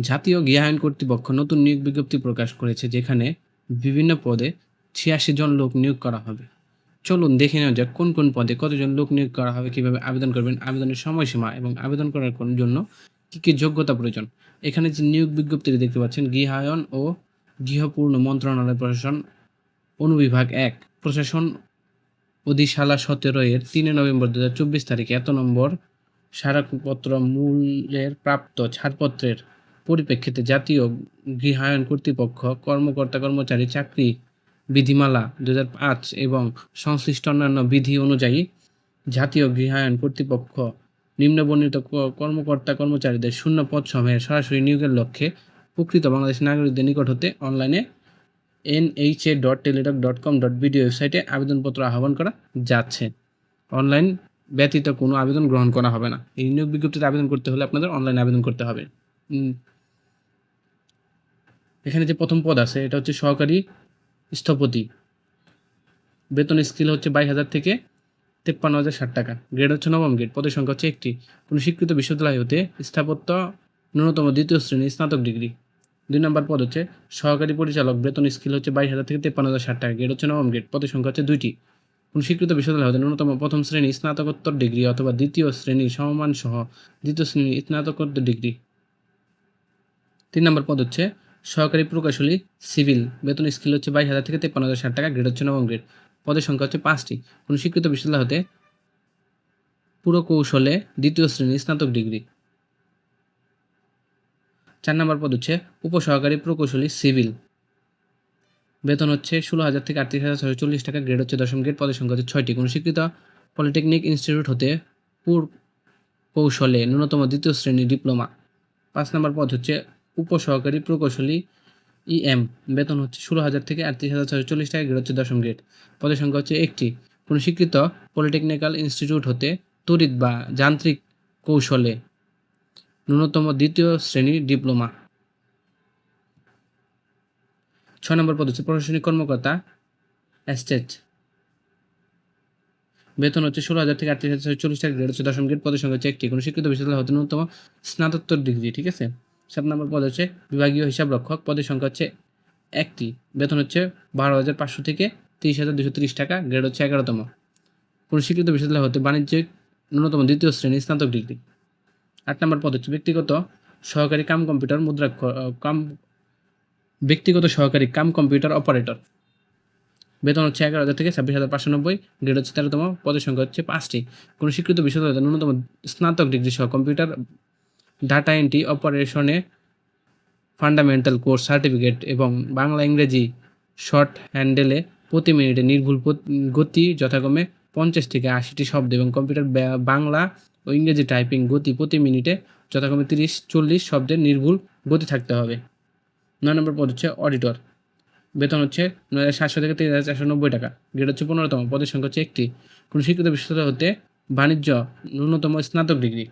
জাতীয় গৃহায়ন কর্তৃপক্ষ নতুন নিয়োগ বিজ্ঞপ্তি প্রকাশ করেছে যেখানে বিভিন্ন পদে ছিয়াশি জন লোক নিয়োগ করা হবে। চলুন দেখে নেওয়া যাক কোন কোন পদে কতজন লোক নিয়োগ করা হবে, কীভাবে আবেদন করবেন, আবেদনের সময়সীমা এবং আবেদন করার জন্য কী কী যোগ্যতা প্রয়োজন। এখানে যে নিয়োগ বিজ্ঞপ্তিটি দেখতে পাচ্ছেন গৃহায়ন ও গৃহপূর্ণ মন্ত্রণালয় প্রশাসন অনুবিভাগ এক, প্রশাসন অধিশালা সতেরো এর তিনে নভেম্বর দু হাজার চব্বিশ তারিখে এত নম্বর স্মারকপত্র মূল্যের প্রাপ্ত ছাড়পত্রের পরিপ্রেক্ষিতে জাতীয় গৃহায়ন কর্তৃপক্ষ, কর্মকর্তা, কর্মচারী, চাকরি বিধিমালা দু এবং সংশ্লিষ্ট অন্যান্য বিধি অনুযায়ী জাতীয় গৃহায়ন কর্তৃপক্ষ নিম্নবর্ণিত কর্মকর্তা, কর্মচারীদের শূন্য পদ সমূহের সরাসরি নিয়োগের লক্ষ্যে প্রকৃত বাংলাদেশ নাগরিকদের নিকট হতে অনলাইনে NHA dot Teletalk dot com dot BD ওয়েবসাইটে আবেদনপত্র আহ্বান করা যাচ্ছে। অনলাইন ব্যতীত কোনো আবেদন গ্রহণ করা হবে না। এই নিয়োগ বিজ্ঞপ্তিতে আবেদন করতে হলে আপনাদের অনলাইন আবেদন করতে হবে। এখানে যে প্রথম পদ আছে, এটা হচ্ছে সহকারী স্থপতি। বেতন স্কেল হচ্ছে বাইশ হাজার থেকে তেপ্পান্ন হাজার ষাট টাকা। গ্রেড হচ্ছে নবম গ্রেড। পদের সংখ্যা হচ্ছে একটি। কোনো স্বীকৃত বিশ্ববিদ্যালয় হতে স্থাপত্য ন্যূনতম দ্বিতীয় শ্রেণি স্নাতক ডিগ্রি। দুই নম্বর পদ হচ্ছে সহকারী পরিচালক। বেতন স্কেল হচ্ছে বাইশ হাজার থেকে তেপ্পান্ন হাজার ষাট টাকা। গ্রেড হচ্ছে নবম গ্রেড। পদের সংখ্যা হচ্ছে দুইটি। কোনো স্বীকৃত বিশ্ববিদ্যালয় হতে ন্যূনতম প্রথম শ্রেণি স্নাতকোত্তর ডিগ্রি অথবা দ্বিতীয় শ্রেণি সমমান সহ দ্বিতীয় শ্রেণি স্নাতকোত্তর ডিগ্রি। তিন নম্বর পদ হচ্ছে সহকারী প্রকৌশলী সিভিল। বেতন স্কেল হচ্ছে বাইশ হাজার থেকে তেপ্পান্ন হাজার, ষাট টাকা গ্রেড হচ্ছে নবম গ্রেড পদের সংখ্যা হচ্ছে পাঁচটি। কোনো স্বীকৃত বিশ্ববিদ্যালয় হতে পুরকৌশলে দ্বিতীয় শ্রেণি স্নাতক ডিগ্রি। চার নম্বর পদ হচ্ছে উপসহকারী প্রকৌশলী সিভিল। বেতন হচ্ছে ষোলো হাজার থেকে আটত্রিশ হাজার ছশো চল্লিশ টাকা গ্রেড হচ্ছে দশম গ্রেড পদের সংখ্যা হচ্ছে ছয়টি। কোনো স্বীকৃত পলিটেকনিক ইনস্টিটিউট হতে পুর কৌশলে ন্যূনতম দ্বিতীয় শ্রেণি ডিপ্লোমা। পাঁচ নম্বর পদ হচ্ছে উপসহকারী প্রকৌশলী ইএম বেতন হচ্ছে ষোলো হাজার থেকে আটত্রিশ হাজার ছশো চল্লিশ টাকা গ্রেড হচ্ছে দশম গ্রেড। পদের সংখ্যা হচ্ছে একটি। কোনো স্বীকৃত পলিটেকনিক্যাল ইনস্টিটিউট হতে তড়িৎ বা যান্ত্রিক কৌশলে ন্যূনতম দ্বিতীয় শ্রেণি ডিপ্লোমা। ছয় নম্বর পদ হচ্ছে প্রশাসনিক কর্মকর্তা অ্যাস্টেট। বেতন হচ্ছে ষোলো হাজার থেকে আটত্রিশ হাজার চল্লিশ টাকা গ্রেড হচ্ছে দশম গ্রেড। পদের সংখ্যা হচ্ছে একটি। কোনো স্বীকৃত বিশ্ববিদ্যালয় হতে ন্যূনতম স্নাতোত্তর ডিগ্রি, ঠিক আছে? সাত নম্বর পদ হচ্ছে বিভাগীয় হিসাব রক্ষক। পদের সংখ্যা হচ্ছে একটি। বেতন হচ্ছে বারো হাজার পাঁচশো থেকে তিরিশ হাজার দুশো তিরিশ টাকা। গ্রেড হচ্ছে এগারোতম। কোনো স্বীকৃত বিশ্ববিদ্যালয় হতে বাণিজ্যিক ন্যূনতম দ্বিতীয় শ্রেণি স্নাতক ডিগ্রি। আট নম্বর পদ হচ্ছে ব্যক্তিগত সহকারী কাম কম্পিউটার মুদ্রাক্ষ কাম ব্যক্তিগত সহকারী কাম কম্পিউটার অপারেটর। বেতন হচ্ছে এগারো হাজার থেকে ছাব্বিশ হাজার পাঁচশো নব্বই। গ্রেড হচ্ছে তেরোতম। পদের সংখ্যা হচ্ছে পাঁচটি। কোনো স্বীকৃত বিশ্ববিদ্যালয় ন্যূনতম স্নাতক ডিগ্রি সহ কম্পিউটার ডাটা এন্ট্রি অপারেশনে ফান্ডামেন্টাল কোর্স সার্টিফিকেট এবং বাংলা ইংরেজি শর্ট হ্যান্ডেলে প্রতি মিনিটে নির্ভুল গতি যথাক্রমে পঞ্চাশ থেকে আশিটি শব্দ এবং কম্পিউটার বাংলা ও ইংরেজি টাইপিং গতি প্রতি মিনিটে যথাক্রমে তিরিশ, চল্লিশ শব্দের নির্ভুল গতি থাকতে হবে। নয় নম্বর পদ হচ্ছে অডিটর বেতন হচ্ছে নয় হাজার সাতশো থেকে তিন হাজার চারশো নব্বই টাকা। গ্রেড হচ্ছে পনেরোতম। পদের সংখ্যা হচ্ছে একটি। কোনো স্বীকৃত বিশ্ববিদ্যালয় হতে বাণিজ্য ন্যূনতম স্নাতক ডিগ্রি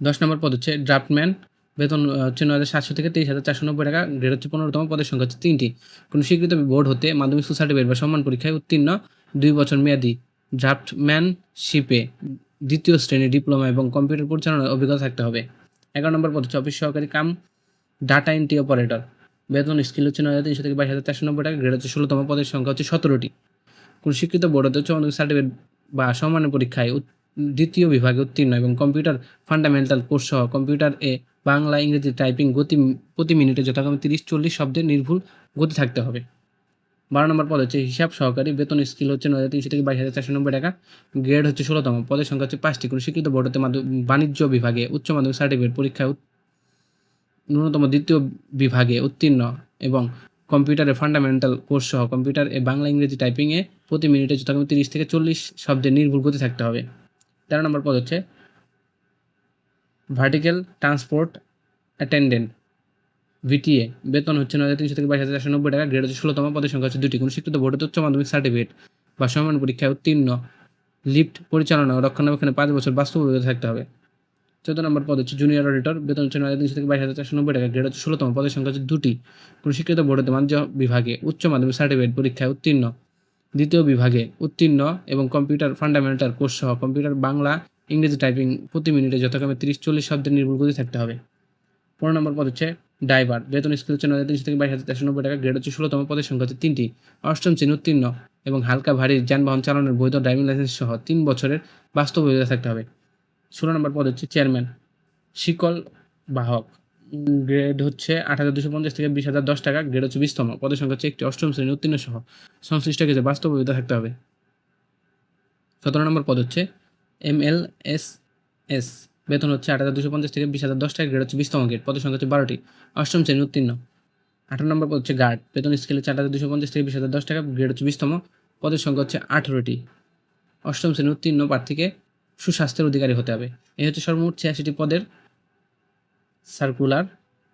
দশ নম্বর পদ হচ্ছে ড্রাফটম্যান। বেতন হচ্ছে নয় হাজার সাতশো থেকে তেইশ হাজার চারশো নব্বই টাকা। গ্রেড হচ্ছে পনেরোতম, পদের সংখ্যা হচ্ছে তিনটি। কোনো স্বীকৃত বোর্ড হতে মাধ্যমিক স্কুল সার্টিফিকেট বা সম্মান পরীক্ষায় উত্তীর্ণ। দুই বছর মেয়াদি ড্রাফটম্যানশিপে দ্বিতীয় শ্রেণি ডিপ্লোমা এবং কম্পিউটার পরিচালনার অভিজ্ঞতা থাকতে হবে। এগারো নম্বর পদ হচ্ছে অফিস সহকারী কাম, ডাটা এন্ট্রি অপারেটর। বেতন স্কিল হচ্ছে নয় হাজার তিনশো থেকে বাইশ হাজার চারশো নব্বই টাকা। গ্রেড হচ্ছে ষোলোতম, পদের সংখ্যা হচ্ছে সতেরোটি। কোন স্বীকৃত বোর্ড হতে মাধ্যমিক সার্টিফিকেট বা সম্মানের পরীক্ষায় দ্বিতীয় বিভাগে উত্তীর্ণ এবং কম্পিউটার ফান্ডামেন্টাল কোর্স সহ কম্পিউটার এ বাংলা, ইংরেজি টাইপিং গতি, প্রতি মিনিটে যথাক্রমে তিরিশ, চল্লিশ শব্দের নির্ভুল গতি থাকতে হবে। বারো নম্বর পদ হচ্ছে হিসাব সহকারী। বেতন স্কিল হচ্ছে নয় তিনশো থেকে বাইশ হাজার চারশো নব্বই টাকা। গ্রেড হচ্ছে ষোলোতম। পদের সংখ্যা হচ্ছে পাঁচটি। কোনো স্বীকৃত বোর্ড হতে মাধ্য- বাণিজ্য বিভাগে উচ্চ মাধ্যমিক সার্টিফিকেট পরীক্ষায় ন্যূনতম দ্বিতীয় বিভাগে উত্তীর্ণ এবং কম্পিউটারে ফান্ডামেন্টাল কোর্স সহ কম্পিউটার এ বাংলা, ইংরেজি টাইপিংয়ে প্রতি মিনিটে যথাক্রমে তিরিশ থেকে চল্লিশ শব্দের নির্ভুল গতি থাকতে হবে। তেরো নম্বর পদ হচ্ছে ভার্টিক্যাল ট্রান্সপোর্ট অ্যাটেন্ডেন্ট ভিটিএ বেতন হচ্ছে নয় তিনশো থেকে বাইশ হাজার চারশো নব্বই টাকা গ্রেড হচ্ছে ষোলোতম, পদের সংখ্যা হচ্ছে দুটি কোনো স্বীকৃত হতে উচ্চ মাধ্যমিক সার্টিফিকেট বা সমান পরীক্ষায় উত্তীর্ণ, লিফট পরিচালনা ও রক্ষণাবেক্ষণে পাঁচ বছর বাস্তব অভিজ্ঞতা থাকতে হবে। চোদ্দ নম্বর পদ হচ্ছে জুনিয়র অডিটর বেতন হচ্ছে নয় তিনশো থেকে বাইশ হাজার চারশো নব্বই টাকা গ্রেড হচ্ছে ষোলোতম, পদের সংখ্যা হচ্ছে দুটি। কোনো স্বীকৃত হতে বাণিজ্য বিভাগে উচ্চ মাধ্যমিক সার্টিফিকেট পরীক্ষায় উত্তীর্ণ দ্বিতীয় বিভাগে উত্তীর্ণ এবং কম্পিউটার ফান্ডামেন্টাল কোর্স সহ কম্পিউটার বাংলা, ইংরেজি টাইপিং প্রতি মিনিটে যথাক্রমে তিরিশ, চল্লিশ শব্দের নির্ভুল গতি থাকতে হবে। পনেরো নম্বর পদ হচ্ছে ড্রাইভার বেতন স্কেল হচ্ছে নয় তিনশো থেকে বাইশ হাজার চারশো নব্বই টাকা। গ্রেড হচ্ছে ষোলোতম পদের সংখ্যা হচ্ছে তিনটি। অষ্টম শ্রেণি উত্তীর্ণ এবং হালকা ভারী যানবাহন চালানোর বৈধ ড্রাইভিং লাইসেন্স সহ তিন বছরের বাস্তব থাকতে হবে। ষোলো নম্বর পদ হচ্ছে চেয়ারম্যান। শিকল বাহক। গ্রেড হচ্ছে আট হাজার দুশো পঞ্চাশ থেকে বিশ হাজার দশ টাকা। গ্রেড হচ্ছে বিশতম। পদের সংখ্যা হচ্ছে একটি অষ্টম শ্রেণি উত্তীর্ণ সহ। সংশ্লিষ্ট ক্ষেত্রে বাস্তব বৈধতা থাকতে হবে। সতেরো নম্বর পদ হচ্ছে এম এল এস এস। বেতন হচ্ছে আট হাজার দুশো পঞ্চাশ থেকে বিশ হাজার দশ টাকা। গ্রেড হচ্ছে বিশতম গ্রেড। পদের সংখ্যা হচ্ছে বারোটি। অষ্টম শ্রেণি উত্তীর্ণ। আঠারো নম্বর পদ হচ্ছে গার্ড। বেতন স্কেলে চার হাজার দুশো পঞ্চাশ থেকে বিশ হাজার দশ টাকা। গ্রেড হচ্ছে বিশতম। পদের সংখ্যা হচ্ছে আঠেরোটি। অষ্টম শ্রেণি উত্তীর্ণ প্রার্থীকে সুস্বাস্থ্যের অধিকারী হতে হবে। এই হচ্ছে সর্বমোট ছিয়াশিটি পদের সার্কুলার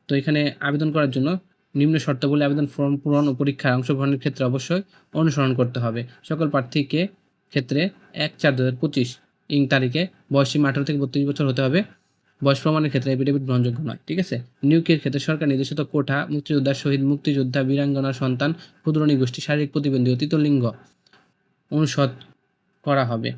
তো এখানে আবেদন করার জন্য নিম্ন শর্তাবলী আবেদন ফর্ম পূরণ ও পরীক্ষায় অংশগ্রহণের ক্ষেত্রে অবশ্যই অনুসরণ করতে হবে। সকল প্রার্থীকে ক্ষেত্রে এক চার দু হাজার পঁচিশ ইং তারিখে বয়সীমা আঠারো থেকে বত্রিশ বছর হতে হবে। বয়স প্রমাণের ক্ষেত্রে এফিডেভিট গ্রহণযোগ্য নয়, ঠিক আছে? নিয়োগের ক্ষেত্রে সরকার নির্দেশিত কোঠা, মুক্তিযোদ্ধা, শহীদ, মুক্তিযোদ্ধা, বীরাঙ্গনা, সন্তান ক্ষুদ্র গোষ্ঠী শারীরিক প্রতিবন্ধী ও তৃতীয় অনুষদ করা হবে।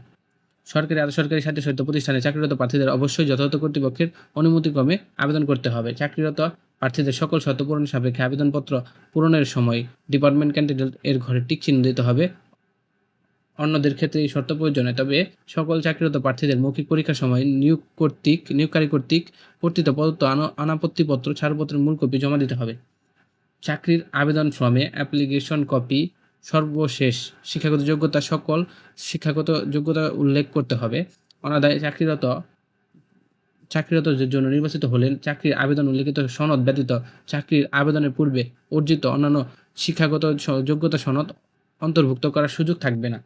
সরকারি আধা সরকারি সহিত প্রতিষ্ঠানে চাকরিরত প্রার্থীদের অবশ্যই যথাযথ কর্তৃপক্ষের অনুমতিক্রমে আবেদন করতে হবে। চাকরিরত প্রার্থীদের সকল শর্ত পূরণের সাপেক্ষে আবেদনপত্র পূরণের সময় ডিপার্টমেন্ট ক্যান্ডিডেট এর ঘরে টিক চিহ্ন দিতে হবে। অন্যদের ক্ষেত্রে এই শর্ত প্রয়োজনে তবে সকল চাকরিরত প্রার্থীদের মৌখিক পরীক্ষার সময় নিয়োগ কর্তৃক, নিয়োগকারী কর্তৃক কর্তৃত্ব প্রদত্ত আন- অনাপত্তিপত্র ছাড়পত্রের মূল কপি জমা দিতে হবে। চাকরির আবেদন ফর্মে অ্যাপ্লিকেশন কপি সর্বশেষ শিক্ষাগত যোগ্যতা সকল শিক্ষাগত যোগ্যতা উল্লেখ করতে হবে। অনাদায় চাকরিরত চাকরিরতদের জন্য নির্বাচিত হলেন, চাকরির আবেদন উল্লেখিত সনদ ব্যতীত চাকরির আবেদনের পূর্বে অর্জিত অন্যান্য শিক্ষাগত যোগ্যতা সনদ অন্তর্ভুক্ত করার সুযোগ থাকবে না।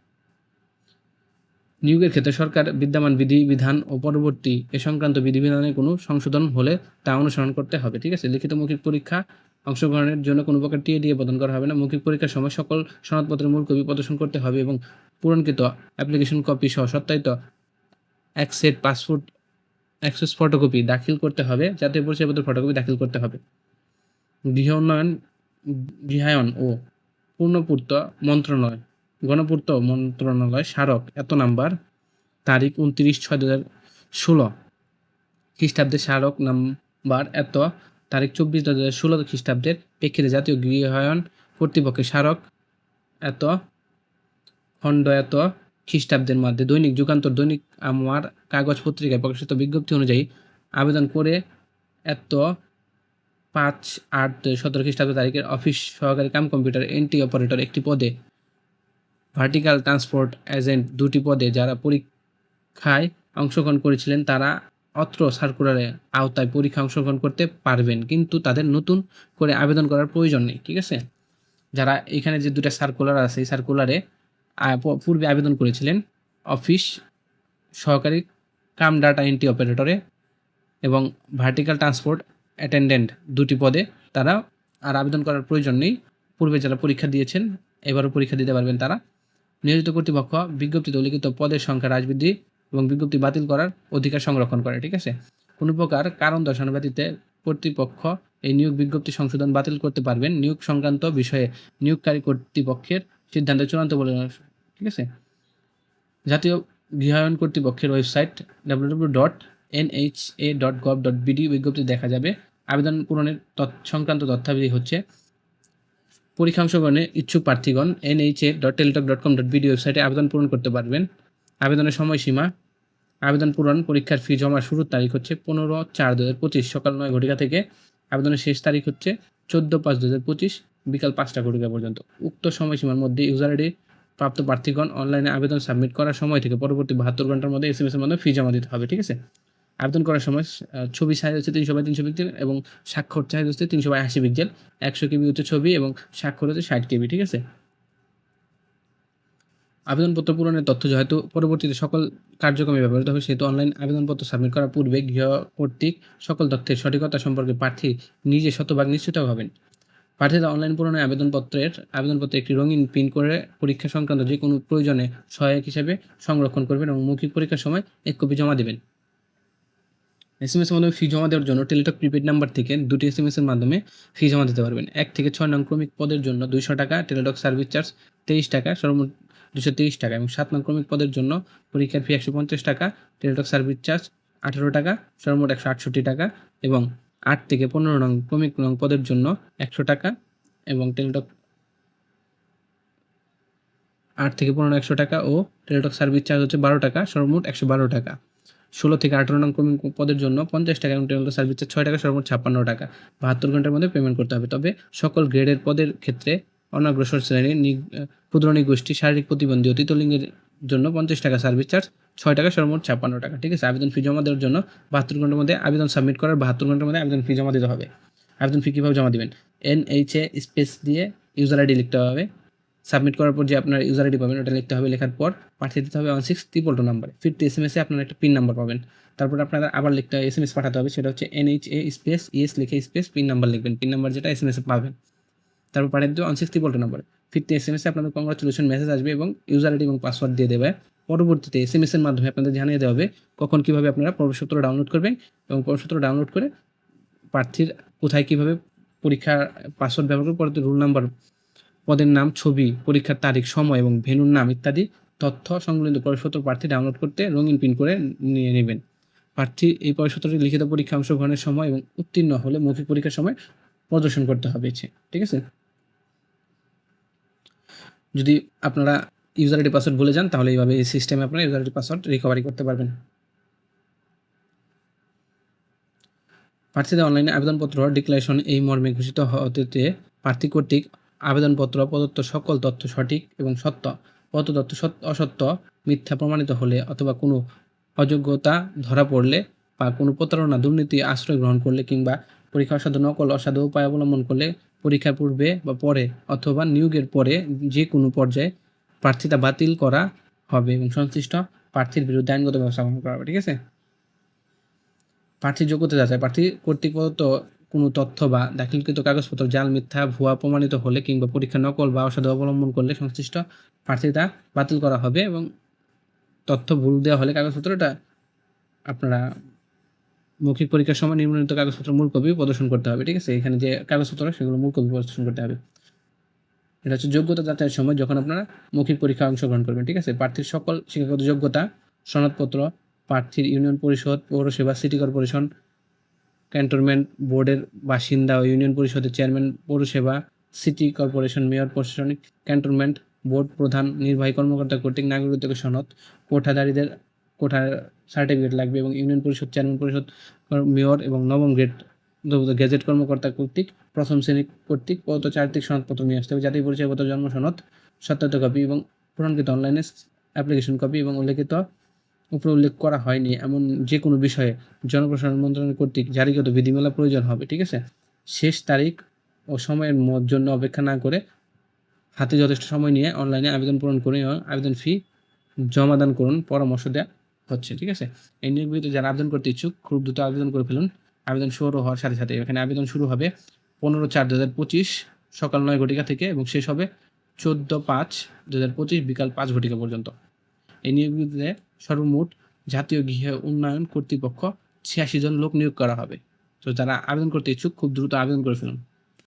নিয়োগের ক্ষেত্রে সরকার বিদ্যমান বিধিবিধান ও পরবর্তী এ সংক্রান্ত বিধিবিধানে কোনো সংশোধন হলে তা অনুসরণ করতে হবে। ঠিক আছে? লিখিত মৌখিক পরীক্ষা অংশগ্রহণের জন্য কোনো প্রকার টিএ দিয়ে প্রদান করা হবে না। মৌখিক পরীক্ষার সময় সকল সনদপত্রের মূল কপি প্রদর্শন করতে হবে এবং পূরণকৃত অ্যাপ্লিকেশন কপি সহ সত্যায়িত এক সেট পাসপোর্ট অ্যাক্সেস ফটোকপি দাখিল করতে হবে। জাতীয় পরিচয়পত্রের ফটোকপি দাখিল করতে হবে। গৃহ উন্নয়ন, গৃহায়ন ও পূর্ণপূর্ত মন্ত্রণালয়, গণপূর্ত মন্ত্রণালয় স্মারক এত নাম্বার, তারিখ উনত্রিশ ছয় দু হাজার ষোলো খ্রিস্টাব্দের স্মারক নাম্বার এত তারিখ চব্বিশ দু হাজার ষোলো খ্রিস্টাব্দের প্রেক্ষিতে জাতীয় গৃহায়ন কর্তৃপক্ষের স্মারক এত, খণ্ড এত খ্রিস্টাব্দের মধ্যে দৈনিক যুগান্তর, দৈনিক আমার কাগজ পত্রিকায় প্রকাশিত বিজ্ঞপ্তি অনুযায়ী আবেদন করে এত পাঁচ আট সতেরো খ্রিস্টাব্দ তারিখের অফিস সহকারী কাম কম্পিউটার এন্ট্রি অপারেটর একটি পদে, ভার্টিক্যাল ট্রান্সপোর্ট এজেন্ট দুটি পদে যারা পরীক্ষায় অংশগ্রহণ করেছিলেন তারা অত্র সার্কুলারে আওতায় পরীক্ষা অংশগ্রহণ করতে পারবেন, কিন্তু তাদের নতুন করে আবেদন করার প্রয়োজন নেই, ঠিক আছে? যারা এখানে যে দুটা সার্কুলার আছে, এই সার্কুলারে পূর্বে আবেদন করেছিলেন অফিস, সহকারী কাম ডাটা এন্ট্রি অপারেটরে এবং ভার্টিক্যাল ট্রান্সপোর্ট অ্যাটেন্ডেন্ট দুটি পদে, তারা আর আবেদন করার প্রয়োজন নেই। পূর্বে যারা পরীক্ষা দিয়েছেন, এবারও পরীক্ষা দিতে পারবেন তারা। নিয়োজিত কর্তৃপক্ষ বিজ্ঞপ্তিতে উল্লিখিত পদের সংখ্যা হ্রাস বৃদ্ধি এবং বিজ্ঞপ্তি বাতিল করার অধিকার সংরক্ষণ করে, ঠিক আছে? কোনো প্রকার কারণ দর্শানো ব্যতীতে কর্তৃপক্ষ এই নিয়োগ বিজ্ঞপ্তি সংশোধন বাতিল করতে পারবেন নিয়োগ সংক্রান্ত বিষয়ে নিয়োগকারী কর্তৃপক্ষের সিদ্ধান্ত চূড়ান্ত বলে, ঠিক আছে? জাতীয় গৃহায়ন কর্তৃপক্ষের website W dot NHA dot gov dot BD বিজ্ঞপ্তি দেখা যাবে। আবেদন পূরণের সংক্রান্ত তথ্যাবলী হচ্ছে পরীক্ষা অংশগ্রহণে ইচ্ছুক প্রার্থীগণ NHA dot Teletalk dot com dot BD ওয়েবসাইটে আবেদন পূরণ করতে পারবেন। আবেদনের সময়সীমা আবেদন পূরণ পরীক্ষার ফি জমার শুরুর তারিখ হচ্ছে পনেরো চার দু হাজার পঁচিশ, সকাল নয় ঘটিকা থেকে আবেদনের শেষ তারিখ হচ্ছে চোদ্দ পাঁচ দু হাজার পঁচিশ, বিকাল পাঁচটা ঘটিকা পর্যন্ত। উক্ত সময়সীমার মধ্যে ইউজার আইডি প্রাপ্ত প্রার্থীগণ অনলাইনে আবেদন সাবমিট করার সময় থেকে পরবর্তী বাহাত্তর ঘণ্টার মধ্যে এস এম এর মাধ্যমে ফি জমা দিতে হবে, ঠিক আছে? আবেদন করার সময় ছবি সাইজ হচ্ছে তিনশো বাই তিনশো পিক্সেল এবং স্বাক্ষর সাইজ হচ্ছে তিনশো বাই আশি পিক্সেল একশো কেবি হচ্ছে ছবি এবং স্বাক্ষর হচ্ছে ষাট কেবি, ঠিক আছে? আবেদনপত্র পূরণের তথ্য যেহেতু পরবর্তীতে সকল কার্যক্রমে ব্যবহৃত হবে, সেহেতু অনলাইন আবেদনপত্র সাবমিট করার পূর্বে গৃহ কর্তৃক সকল তথ্যের সঠিকতা সম্পর্কে প্রার্থী নিজে শতভাগ নিশ্চিত হবেন। প্রার্থীরা অনলাইন পূরণে আবেদনপত্রের, আবেদনপত্রে একটি রঙিন প্রিন্ট করে পরীক্ষা সংক্রান্ত যে কোনো প্রয়োজনে সহায়ক হিসেবে সংরক্ষণ করবেন এবং মৌখিক পরীক্ষার সময় এক কপি জমা দেবেন। এস এম এর মাধ্যমে ফি জমা দেওয়ার জন্য টেলিটক প্রিপেড নাম্বার থেকে দুটি এস এম এর মাধ্যমে ফি জমা দিতে পারবেন। এক থেকে ছয় নং ক্রমিক পদের জন্য দুইশো টাকা টেলিটক সার্ভিস চার্জ তেইশ টাকা সর্বমোট দুশো তেইশ টাকা এবং সাত নং ক্রমিক পদের জন্য পরীক্ষার ফি একশো পঞ্চাশ টাকা, টেলিটক সার্ভিস চার্জ আঠারো টাকা, সর্বমোট একশো আটষট্টি টাকা এবং আট থেকে পনেরো নং ক্রমিক নং পদের জন্য একশো টাকা এবং টেলিটক আট থেকে পনেরো একশো টাকা ও টেলিটক সার্ভিস চার্জ হচ্ছে বারো টাকা, সর্বমোট একশো বারো টাকা। ষোলো থেকে আঠারো নং ক্রমিক পদের জন্য পঞ্চাশ টাকা এবং টেলিটক সার্ভিস চার্জ ছয় টাকা, সর্বমোট ছাপ্পান্ন টাকা। বাহাত্তর ঘণ্টার মধ্যে পেমেন্ট করতে হবে। তবে সকল গ্রেডের পদের ক্ষেত্রে অনগ্রসর শ্রেণির ক্ষুদ্রণী গোষ্ঠী শারীরিক প্রতিবন্ধী ও তৃতীয়লিঙ্গের জন্য পঞ্চাশ টাকা সার্ভিস চার্জ ছয় টাকা সর্বমোট ছাপ্পান্ন টাকা। ঠিক আছে? আবেদন ফি জমা দেওয়ার জন্য বাহাত্তর ঘণ্টার মধ্যে আবেদন সাবমিট করার বাহাত্তর ঘণ্টার মধ্যে আবেদন ফি জমা দিতে হবে। আবেদন ফি কীভাবে জমা দিবেন? এন এইচ এ স্পেস দিয়ে ইউজার আইডি লিখতে হবে। সাবমিট করার পর যে আপনার ইউজার আইডি পাবেন, ওটা লিখতে হবে, লেখার পর পাঠিয়ে দিতে হবে ওয়ান সিক্স ত্রিপল টু নাম্বারে ফিফটি এস এম এসে আপনার একটা পিন নাম্বার পাবেন। তারপর আপনার আবার লিখতে হবে এস এম এস পাঠাতে হবে, সেটা হচ্ছে N H A space yes লিখে স্পেস পিন নাম্বার লিখবেন। পিন নাম্বার যেটা এস এম এসে পাবেন। তারপর পাঠিয়ে দিতে ওয়ান সিক্স ত্রিপল টু নাম্বারে ফিফটি এস এম এসে আপনাদের কংগ্রাচুলেশন মেসেজ আসবে এবং ইউজার আইডি এবং পাসওয়ার্ড দিয়ে দেবে। পরবর্তীতে এস এম এস এর মাধ্যমে আপনাদের জানিয়ে দেওয়া হবে কখন কীভাবে আপনারা প্রবেশপত্র ডাউনলোড করবেন এবং প্রবেশপত্র ডাউনলোড করে প্রার্থীর কোথায় কীভাবে পরীক্ষার পাসওয়ার্ড ব্যবহার করে পরবর্তী রোল নাম্বার পদের নাম, ছবি, পরীক্ষার তারিখ, সময় এবং ভেন্যুর নাম ইত্যাদি তথ্য সংবলিত প্রবেশপত্র প্রার্থী ডাউনলোড করতে রঙিন প্রিন্ট করে নিয়ে নেবেন। প্রার্থী এই প্রবেশপত্রটি লিখিত পরীক্ষা অংশগ্রহণের সময় এবং উত্তীর্ণ হলে মৌখিক পরীক্ষার সময় প্রদর্শন করতে হবে। ঠিক আছে? যদি আপনারা ইউজার আইডি পাসওয়ার্ড ভুলে যান, তাহলে এইভাবে এই সিস্টেমে আপনারা ইউজার আইডি পাসওয়ার্ড রিকভারি করতে পারবেন। প্রার্থীদের অনলাইনে আবেদনপত্র ডিক্লারেশন এই মর্মে ঘোষিত হতে প্রার্থী কর্তৃক আবেদনপত্র, প্রদত্ত সকল তথ্য সঠিক এবং সত্য, প্রদত্ত তথ্য সত্য, অসত্য, মিথ্যা প্রমাণিত হলে অথবা কোনো অযোগ্যতা ধরা পড়লে বা কোনো প্রতারণা, দুর্নীতি আশ্রয় গ্রহণ করলে কিংবা পরীক্ষা অসাধু নকল অসাধু উপায় অবলম্বন করলে পরীক্ষার পূর্বে বা পরে অথবা নিয়োগের পরে যে কোনো পর্যায়ে প্রার্থিতা বাতিল করা হবে এবং সংশ্লিষ্ট প্রার্থীর বিরুদ্ধে আইনগত ব্যবস্থা গ্রহণ করা হবে, ঠিক আছে? প্রার্থীর যোগ্যতা যাচাই, প্রার্থী কর্তৃক প্রদত্ত কোনো তথ্য বা দাখিলকৃত কাগজপত্র, জাল, মিথ্যা, ভুয়া, প্রমাণিত হলে কিংবা পরীক্ষা নকল বা অসাধু অবলম্বন করলে সংশ্লিষ্ট প্রার্থীতা বাতিল করা হবে এবং তথ্য ভুল দেওয়া হলে কাগজপত্রটা আপনারা মৌখিক পরীক্ষার সময় নিম্নলিখিত কাগজপত্র মূল কপি প্রদর্শন করতে হবে, ঠিক আছে? এখানে যে কাগজপত্র, সেগুলো মূল কপি প্রদর্শন করতে হবে। এটা হচ্ছে যোগ্যতা যাচাইয়ের সময় যখন আপনারা মৌখিক পরীক্ষা অংশগ্রহণ করবেন, ঠিক আছে? প্রার্থীর সকল শিক্ষাগত যোগ্যতা, সনদপত্র, প্রার্থীর ইউনিয়ন পরিষদ, পৌরসভা, সিটি কর্পোরেশন, ক্যান্টনমেন্ট বোর্ডের বাসিন্দা ও ইউনিয়ন পরিষদের চেয়ারম্যান, পৌরসভা, সিটি কর্পোরেশন, মেয়র প্রশাসনিক, ক্যান্টনমেন্ট বোর্ড প্রধান, নির্বাহী কর্মকর্তা কর্তৃক নাগরিকত্বের সনদ, কোঠাদারীদের কোঠার সার্টিফিকেট লাগবে এবং ইউনিয়ন পরিষদ চেয়ারম্যান পরিষদ মেয়র এবং নবম গ্রেড গেজেট কর্মকর্তা কর্তৃক, প্রথম শ্রেণি কর্তৃক প্রদত্ত চারিত্রিক সনদপত্র নিয়ে আসতে হবে। জাতীয় পরিচয়পত্র, জন্ম সনদ, সত্যায়িত কপি এবং পূরণকৃত অনলাইনে অ্যাপ্লিকেশন কপি এবং উল্লেখিত উপরে উল্লেখ করা হয়নি। এমন যে কোনো বিষয়ে জনপ্রশাসন মন্ত্রণালয় কর্তৃক জারিগত বিধিমালা প্রয়োজন হবে, ঠিক আছে? শেষ তারিখ ও সময়ের জন্য অপেক্ষা না করে হাতে যথেষ্ট সময় নিয়ে অনলাইনে আবেদন পূরণ এবং আবেদন ফি জমাদান করুন, পরামর্শ দেওয়া হচ্ছে, ঠিক আছে? এই নিয়োগগুলিতে যারা আবেদন করতে ইচ্ছুক, খুব দ্রুত আবেদন করে ফেলুন। আবেদন শুরু হওয়ার সাথে সাথে এখানে আবেদন শুরু হবে পনেরো চার দু হাজার পঁচিশ সকাল নয় ঘটিকা থেকে এবং শেষ হবে চোদ্দ পাঁচ দু হাজার পঁচিশ বিকাল পাঁচ ঘটিকা পর্যন্ত। এই নিয়োগগুলিতে সর্বমোট জাতীয় গৃহ উন্নয়ন কর্তৃপক্ষ ছিয়াশি জন লোক নিয়োগ করা হবে। তো যারা আবেদন করতে ইচ্ছুক, খুব দ্রুত আবেদন করে ফেলুন।